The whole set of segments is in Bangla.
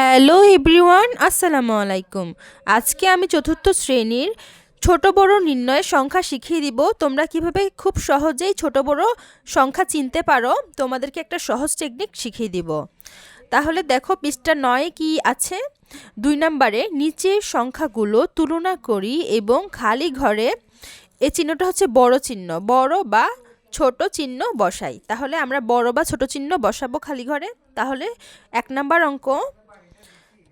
হ্যালো এভরিওয়ান, আসসালামু আলাইকুম। আজকে আমি চতুর্থ শ্রেণির ছোট বড় নির্ণয়ের সংখ্যা শিখিয়ে দিব। তোমরা কীভাবে খুব সহজেই ছোট বড় সংখ্যা চিনতে পারো, তোমাদেরকে একটা সহজ টেকনিক শিখিয়ে দিব। তাহলে দেখো, পৃষ্ঠা নয় কি আছে? দুই নম্বরে, নিচের সংখ্যাগুলো তুলনা করি এবং খালি ঘরে এ চিহ্নটা হচ্ছে বড় চিহ্ন, বড় বা ছোট চিহ্ন বসাই। তাহলে আমরা বড় বা ছোট চিহ্ন বসাবো খালি ঘরে। তাহলে এক নাম্বার অঙ্ক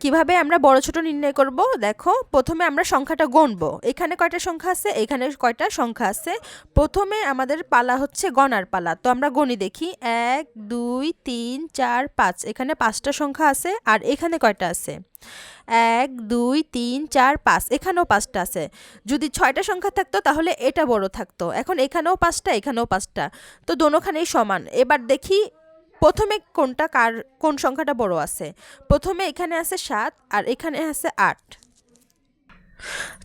কীভাবে আমরা বড় ছোট নির্ণয় করব? দেখো, প্রথমে আমরা সংখ্যাটা গণবো এখানে কয়টা সংখ্যা আছে? এখানে কয়টা সংখ্যা আছে? প্রথমে আমাদের পালা হচ্ছে গণার পালা। তো আমরা গণি দেখি। এক, দুই, তিন, চার, পাঁচ। এখানে পাঁচটা সংখ্যা আছে আর এখানে কয়টা আছে? এক, দুই, তিন, চার, পাঁচ। এখানেও পাঁচটা আছে। যদি ছয়টা সংখ্যা থাকতো তাহলে এটা বড় থাকতো। এখন এখানেও পাঁচটা এখানেও পাঁচটা। তো দোনোখানেই সমান। এবার দেখি প্রথমে কোনটা কার কোন সংখ্যাটা বড় আছে? প্রথমে এখানে আছে সাত আর এখানে আছে আট।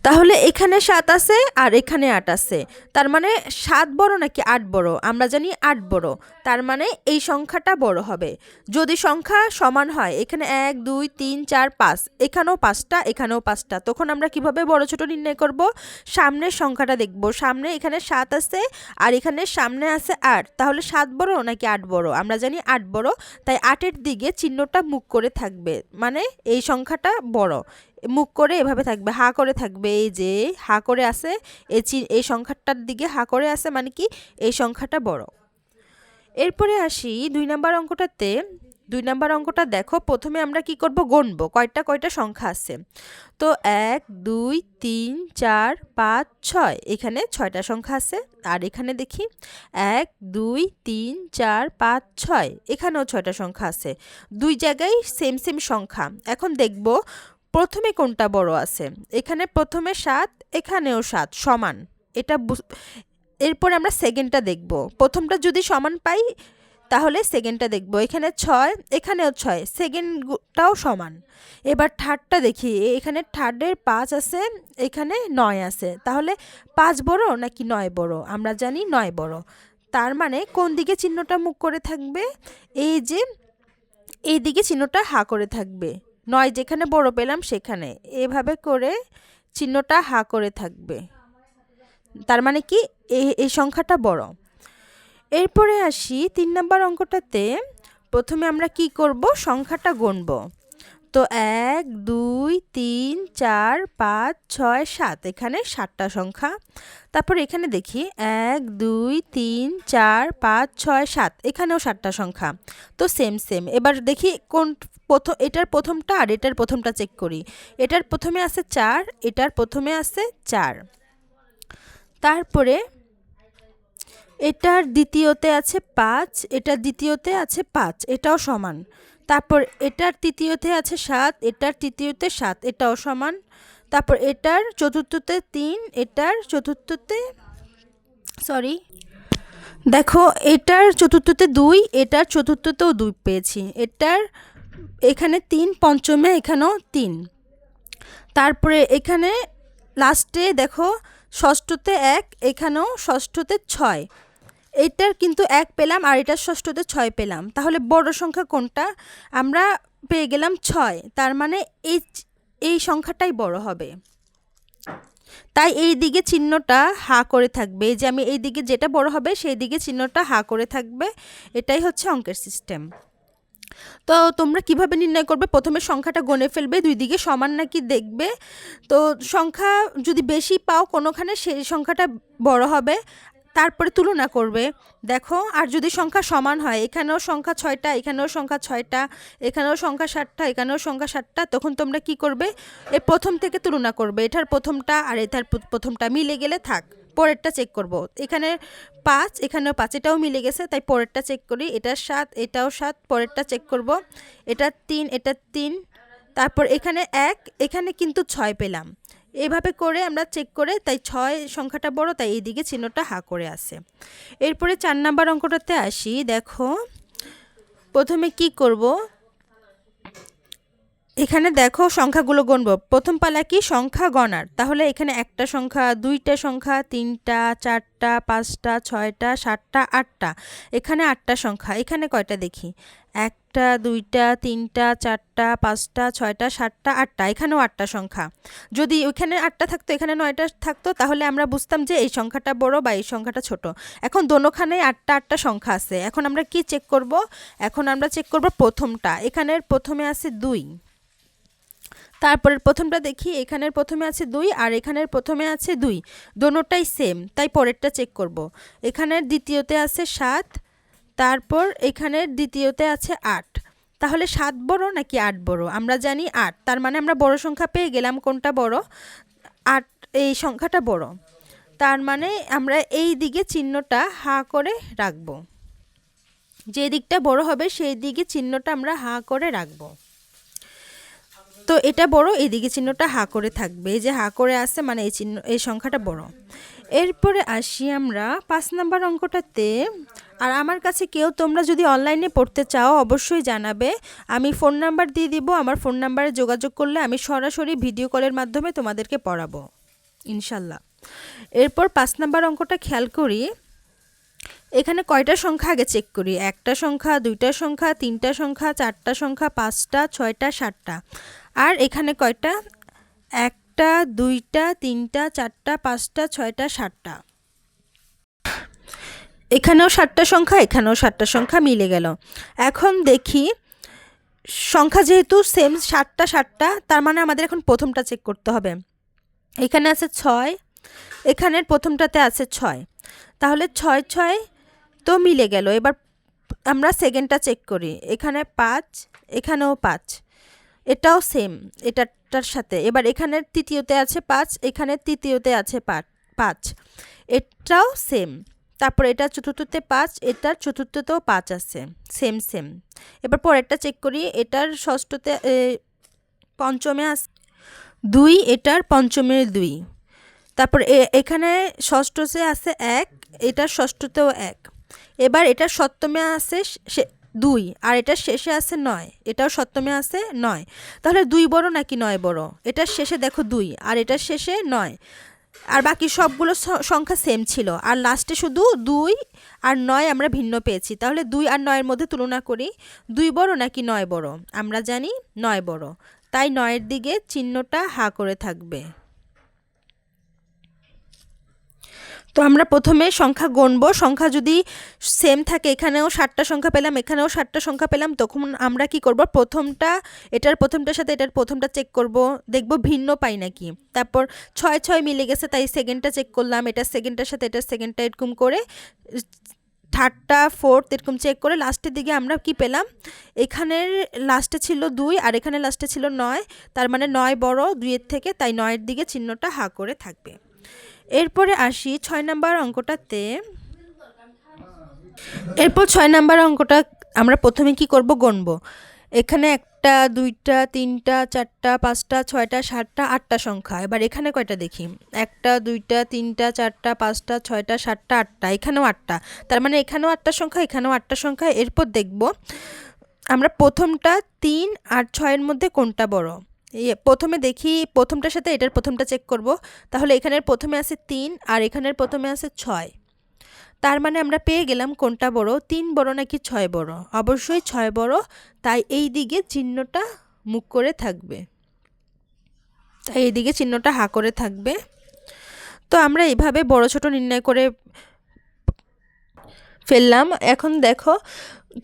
তাহলে এখানে সাত আছে আর এখানে আট আছে। তার মানে সাত বড় নাকি আট বড়? আমরা জানি আট বড়। তার মানে এই সংখ্যাটা বড় হবে। যদি সংখ্যা সমান হয়, এখানে এক, দুই, তিন, চার, পাঁচ, এখানেও পাঁচটা এখানেও পাঁচটা। তখন আমরা কীভাবে বড় ছোট নির্ণয় করব? সামনের সংখ্যাটা দেখব। সামনে এখানে সাত আছে আর এখানে সামনে আছে আট। তাহলে সাত বড় নাকি আট বড়? আমরা জানি আট বড়। তাই আটের দিকে চিহ্নটা মুখ করে থাকবে। মানে এই সংখ্যাটা বড়। মুখ করে এভাবে থাকবে, হা করে থাকবে, এই যে, হা করে আছে, এই চি, এই সংখ্যাটার দিকে হা করে আছে মানে কি, এই সংখ্যাটা বড়। এরপরে আসি দুই নাম্বার অঙ্কটাতে, দুই নাম্বার অঙ্কটা দেখো, প্রথমে আমরা কি করব, গণবো, কয়টা কয়টা সংখ্যা আছে? তো এক, দুই, তিন, চার, পাঁচ, ছয়, এখানে ছয়টা সংখ্যা আছে, আর এখানে দেখি, এক, দুই, তিন, চার, পাঁচ, ছয়, এখানেও ছয়টা সংখ্যা আছে, দুই জায়গায় সেম সেম সংখ্যা, এখন দেখব প্রথমে কোনটা বড় আছে? এখানে প্রথমে সাত, এখানেও সাত, সমান। এটা এরপর আমরা সেকেন্ডটা দেখব। প্রথমটা যদি সমান পাই, তাহলে সেকেন্ডটা দেখব। এখানে ছয়, এখানেও ছয়, সেকেন্ডটাও সমান। এবার থার্ডটা দেখি, এখানে থার্ডের পাঁচ আছে, এখানে নয় আছে। তাহলে পাঁচ বড় নাকি নয় বড়? আমরা জানি নয় বড়। তার মানে কোন দিকে চিহ্নটা মুখ করে থাকবে? এই যে, এই দিকে চিহ্নটা হা করে থাকবে। নয়, যেখানে বড় পেলাম সেখানে। এভাবে করে চিহ্নটা হা করে থাকবে। তার মানে কি? এই সংখ্যাটা বড়। এরপরে আসি তিন নম্বর অঙ্কটাতে। প্রথমে আমরা কি করব? সংখ্যাটা গণব তো এক, দুই, তিন, চার, পাঁচ, ছয়, সাত, এখানে সাতটা সংখ্যা। তারপর এখানে দেখি, এক, দুই, তিন, চার, পাঁচ, ছয়, সাত, এখানেও সাতটা সংখ্যা। তো সেম সেম এবার দেখি কোন প্রথম এটার প্রথমটা আর এটার প্রথমটা চেক করি। এটার প্রথমে আছে চার, এটার প্রথমে আছে চার। তারপরে এটার দ্বিতীয়তে আছে পাঁচ, এটার দ্বিতীয়তে আছে পাঁচ, এটাও সমান। তারপর এটার তৃতীয়তে আছে সাত, এটার তৃতীয়তে সাত, এটাও সমান। তারপর এটার চতুর্থতে তিন, এটার চতুর্থতে সরি দেখো এটার চতুর্থতে দুই, এটার চতুর্থতেও দুই পেয়েছি। এটার এখানে তিন, পঞ্চমে এখানেও তিন। তারপরে এখানে লাস্টে দেখো ষষ্ঠতে এক, এখানেও ষষ্ঠতে ছয়। এটার কিন্তু এক পেলাম আর এটার ষষ্ঠতে ছয় পেলাম। তাহলে বড় সংখ্যা কোনটা? আমরা পেয়ে গেলাম ছয়। তার মানে এই এই সংখ্যাটাই বড় হবে। তাই এই দিকে চিহ্নটা হা করে থাকবে। যে আমি এই দিকে যেটা বড় হবে, সেই দিকে চিহ্নটা হা করে থাকবে। এটাই হচ্ছে অঙ্কের সিস্টেম। তো তোমরা কীভাবে নির্ণয় করবে? প্রথমে সংখ্যাটা গণে ফেলবে, দুই দিকে সমান নাকি দেখবে। তো সংখ্যা যদি বেশি পাও কোনোখানে, সেই সংখ্যাটা বড় হবে। তারপরে তুলনা করবে। দেখো, আর যদি সংখ্যা সমান হয়, এখানেও সংখ্যা ছয়টা, এখানেও সংখ্যা ছয়টা, এখানেও সংখ্যা ষাটটা এখানেও সংখ্যা ষাটটা তখন তোমরা কি করবে? এ প্রথম থেকে তুলনা করবে। এটার প্রথমটা আর এটার প্রথমটা মিলে গেলে থাক। পরেরটা চেক করব। এখানে পাঁচ, এখানেও পাঁচ, এটাও মিলে গেছে, তাই পরেরটা চেক করি। এটার সাত, এটাও সাত, পরেরটা চেক করব। এটা তিন এটা তিন, তারপর এখানে এক, এখানে কিন্তু ছয় পেলাম। এভাবে করে আমরা চেক করে, তাই ছয় সংখ্যাটা বড়, তাই এইদিকে চিহ্নটা হা করে আসে। এরপরে চার নাম্বার অঙ্কটাতে আসি, দেখো। প্রথমে কি করব? এখানে দেখো সংখ্যাগুলো গণব প্রথম পালা কি? সংখ্যা গণার। তাহলে এখানে একটা সংখ্যা, দুইটা সংখ্যা, তিনটা, চারটা, পাঁচটা, ছয়টা, সাতটা, আটটা। এখানে আটটা সংখ্যা। এখানে কয়টা দেখি? একটা, দুইটা, তিনটা, চারটা, পাঁচটা, ছয়টা, সাতটা, আটটা, এখানেও আটটা সংখ্যা। যদি ওইখানে আটটা থাকতো, এখানে নয়টা থাকতো, তাহলে আমরা বুঝতাম যে এই সংখ্যাটা বড় বা এই সংখ্যাটা ছোট। এখন দোনোখানে আটটা আটটা সংখ্যা আছে। এখন আমরা কি চেক করব? এখন আমরা চেক করব প্রথমটা। এখানের প্রথমে আছে দুই। তারপরের প্রথমটা দেখি, এখানের প্রথমে আছে দুই আর এখানের প্রথমে আছে দুই। দোনোটাই সেম তাই পরেরটা চেক করব। এখানের দ্বিতীয়তে আছে সাত তারপর এখানের দ্বিতীয়তে আছে আট। তাহলে সাত বড় নাকি আট বড়? আমরা জানি আট, তার মানে আমরা বড় সংখ্যা পেয়ে গেলাম কোনটা বড়? আট, এই সংখ্যাটা বড়। তার মানে আমরা এই দিকে চিহ্নটা হা করে রাখব। যে দিকটা বড় হবে সেই দিকে চিহ্নটা আমরা হা করে রাখব। তো এটা বড় এদিকে চিহ্নটা হা করে থাকবে। এই যে হা করে আছে মানে এই চিহ্ন, এই সংখ্যাটা বড়। এরপরে আসি আমরা পাঁচ নাম্বার অঙ্কটাতে। আর আমার কাছে কেউ তোমরা যদি অনলাইনে পড়তে চাও, অবশ্যই জানাবে। আমি ফোন নাম্বার দিয়ে দিব, আমার ফোন নাম্বারে যোগাযোগ করলে আমি সরাসরি ভিডিও কলের মাধ্যমে তোমাদেরকে পড়াবো। ইনশাল্লাহ। এরপর পাঁচ নাম্বার অঙ্কটা খেয়াল করি। এখানে কয়টা সংখ্যা আগে চেক করি? একটা সংখ্যা, দুইটা সংখ্যা, তিনটা সংখ্যা, চারটা সংখ্যা, পাঁচটা, ছয়টা, সাতটা। আর এখানে কয়টা? একটা, দুইটা, তিনটা, চারটা, পাঁচটা, ছয়টা, সাতটা। এখানেও সাতটা সংখ্যা, এখানেও সাতটা সংখ্যা মিলে গেল। এখন দেখি, সংখ্যা যেহেতু সেম সাতটা সাতটা, তার মানে আমাদের এখন প্রথমটা চেক করতে হবে। এখানে আছে ছয়, এখানের প্রথমটাতে আছে ছয়। তাহলে ছয় ছয় তো মিলে গেল। এবার আমরা সেকেন্ডটা চেক করি। এখানে পাঁচ, এখানেও পাঁচ। এটাও সেম এটাটার সাথে। এবার এখানের তৃতীয়তে আছে পাঁচ, এখানের তৃতীয়তে আছে পাঁচ এটাও সেম তারপর এটা চতুর্থতে পাঁচ, এটার চতুর্থতেও পাঁচ আছে। সেম সেম এবার পরেরটা চেক করি, এটার ষষ্ঠতে পঞ্চমে আছে দুই, এটার পঞ্চমের দুই। তারপর এখানে ষষ্ঠতে আছে এক, এটার ষষ্ঠতেও এক। এবার এটার সপ্তমে আছে দুই, আর এটার শেষে আছে নয়, এটাও সপ্তমে আছে নয়। তাহলে দুই বড় নাকি নয় বড়? এটার শেষে দেখো দুই, আর এটার শেষে নয়। আর বাকি সবগুলো সংখ্যা সেম ছিল। আর লাস্টে শুধু দুই আর নয় আমরা ভিন্ন পেয়েছি। তাহলে দুই আর নয়ের মধ্যে তুলনা করি, দুই বড় নাকি নয় বড়? আমরা জানি নয় বড়। তাই নয়ের দিকে চিহ্নটা হা করে থাকবে। তো আমরা প্রথমে সংখ্যা গণবো। সংখ্যা যদি সেম থাকে, এখানেও ষাটটা সংখ্যা পেলাম, এখানেও ষাটটা সংখ্যা পেলাম, তখন আমরা কি করব? প্রথমটা, এটার প্রথমটার সাথে এটার প্রথমটা চেক করব। দেখব ভিন্ন পাই নাকি। তারপর ছয় ছয় মিলে গেছে, তাই সেকেন্ডটা চেক করলাম, এটার সেকেন্ডটার সাথে এটার সেকেন্ডটা এরকম করে থার্ডটা ফোর্থ এরকম চেক করে লাস্টের দিকে আমরা কি পেলাম? এখানের লাস্টে ছিল দুই আর এখানে লাস্টে ছিল নয়। তার মানে নয় বড় দুইয়ের থেকে, তাই নয়ের দিকে চিহ্নটা হা করে থাকবে। এরপরে আসি ছয় নাম্বার অঙ্কটাতে। এরপর ছয় নাম্বার অঙ্কটা আমরা প্রথমে কি করব? গণব। এখানে একটা, দুইটা, তিনটা, চারটা, পাঁচটা, ছয়টা, সাতটা, আটটা সংখ্যা। এবার এখানে কয়টা দেখি? একটা, দুইটা, তিনটা, চারটা, পাঁচটা, ছয়টা, সাতটা, আটটা, এখানেও আটটা। তার মানে এখানেও আটটা সংখ্যা, এখানেও আটটা সংখ্যা। এরপর দেখব আমরা প্রথমটা তিন আর ছয়ের মধ্যে কোনটা বড়? প্রথমে দেখি প্রথমটার সাথে এটার প্রথমটা চেক করব। তাহলে এখানের প্রথমে আছে তিন আর এখানের প্রথমে আছে ছয়। তার মানে আমরা পেয়ে গেলাম কোনটা বড়? তিন বড় নাকি ছয় বড়? অবশ্যই ছয় বড়, তাই এই দিকে চিহ্নটা মুখ করে থাকবে। তাই এই দিকে চিহ্নটা হা করে থাকবে। তো আমরা এইভাবে বড় ছোট নির্ণয় করে ফেললাম। এখন দেখো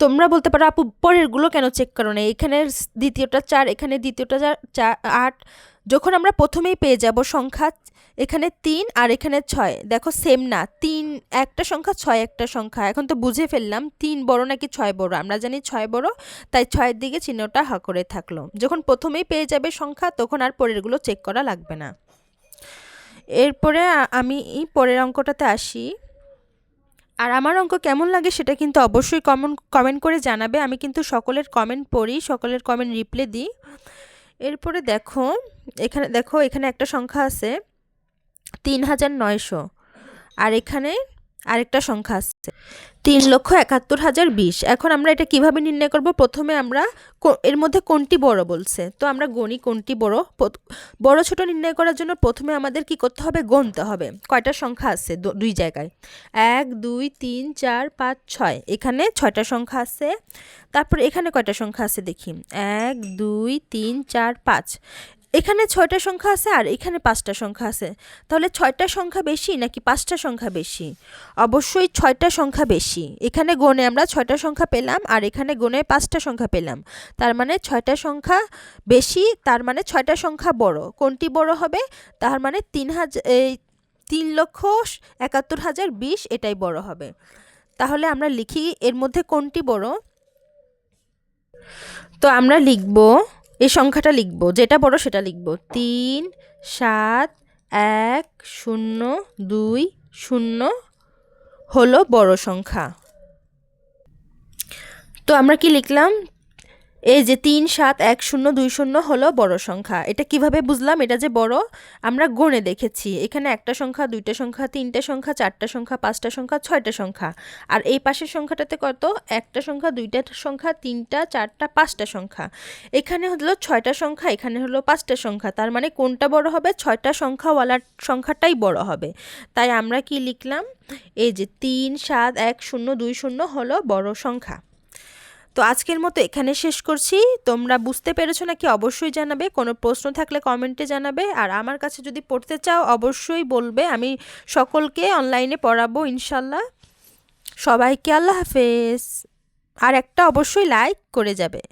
তোমরা বলতে পারো, আপু, পরেরগুলো কেন চেক করো না এখানের দ্বিতীয়টা চার, এখানে দ্বিতীয়টা চার আট। যখন আমরা প্রথমেই পেয়ে যাব সংখ্যা এখানে তিন আর এখানে ছয়। দেখো সেম না। তিন, একটা সংখ্যা, ছয়, একটা সংখ্যা। এখন তো বুঝে ফেললাম, তিন বড় নাকি ছয় বড়? আমরা জানি ছয় বড়, তাই ছয়ের দিকে চিহ্নটা হা করে থাকল। যখন প্রথমেই পেয়ে যাবে সংখ্যা, তখন আর পরেরগুলো চেক করা লাগবে না। এরপরে আমি পরের অঙ্কটাতে আসি। আর আমার অঙ্ক কেমন লাগে সেটা কিন্তু অবশ্যই কমন কমেন্ট করে জানাবে। আমি কিন্তু সকলের কমেন্ট পড়ি, সকলের কমেন্ট রিপ্লে দিই। এরপরে দেখো, এখানে দেখো, এখানে একটা সংখ্যা আছে তিন হাজার নয়শো। আর এখানে আরেকটা সংখ্যা আসছে তিন লক্ষ একাত্তর হাজার বিশ। এখন আমরা এটা কীভাবে নির্ণয় করব? প্রথমে আমরা এর মধ্যে কোনটি বড় বলছে? তো আমরা গণি কোনটি বড়। বড় ছোট নির্ণয় করার জন্য প্রথমে আমাদের কি করতে হবে? গণতে হবে। কয়টা সংখ্যা আছে? দুই জায়গায়। এক, দুই, তিন, চার, পাঁচ, ছয়। এখানে ছয়টা সংখ্যা আছে। তারপর এখানে কয়টা সংখ্যা আছে দেখি। এক, দুই, তিন, চার, পাঁচ। এখানে ছয়টা সংখ্যা আছে আর এখানে পাঁচটা সংখ্যা আছে। তাহলে ছয়টা সংখ্যা বেশি নাকি পাঁচটা সংখ্যা বেশি? অবশ্যই ছয়টা সংখ্যা বেশি। এখানে গণে আমরা ছয়টা সংখ্যা পেলাম আর এখানে গণে পাঁচটা সংখ্যা পেলাম। তার মানে ছয়টা সংখ্যা বেশি, তার মানে ছয়টা সংখ্যা বড়। কোনটি বড় হবে? তার মানে তিন হাজার এই তিন লক্ষ একাত্তর হাজার বিশ এটাই বড় হবে। তাহলে আমরা লিখি এর মধ্যে কোনটি বড়? তো আমরা লিখব এই সংখ্যাটা লিখব। যেটা বড় সেটা লিখব। তিন, সাত, এক, শূন্য, দুই, শূন্য হলো বড় সংখ্যা। তো আমরা কি লিখলাম? এই যে তিন সাত এক শূন্য দুই শূন্য হলো বড় সংখ্যা। এটা কীভাবে বুঝলাম? এটা যে বড়, আমরা গণে দেখেছি। এখানে একটা সংখ্যা, দুইটা সংখ্যা, তিনটা সংখ্যা, চারটা সংখ্যা, পাঁচটা সংখ্যা, ছয়টা সংখ্যা। আর এই পাশের সংখ্যাটাতে কত? একটা সংখ্যা, দুইটা সংখ্যা, তিনটা, চারটা, পাঁচটা সংখ্যা। এখানে হলো ছয়টা সংখ্যা, এখানে হলো পাঁচটা সংখ্যা। তার মানে কোনটা বড় হবে? ছয়টা সংখ্যাওয়ালা সংখ্যাটাই বড় হবে। তাই আমরা কি লিখলাম? এই যে তিন সাত এক শূন্য দুই শূন্য হলো বড় সংখ্যা। তো আজকের মতো এখানে শেষ করছি। তোমরা বুঝতে পেরেছ নাকি? অবশ্যই জানাবে। কোনো প্রশ্ন থাকলে কমেন্টে জানাবে। আর আমার কাছে যদি পড়তে চাও, অবশ্যই বলবে। আমি সকলকে অনলাইনে পড়াবো, ইনশাল্লাহ। সবাইকে আল্লাহ হাফেজ। আর একটা অবশ্যই লাইক করে যাবে।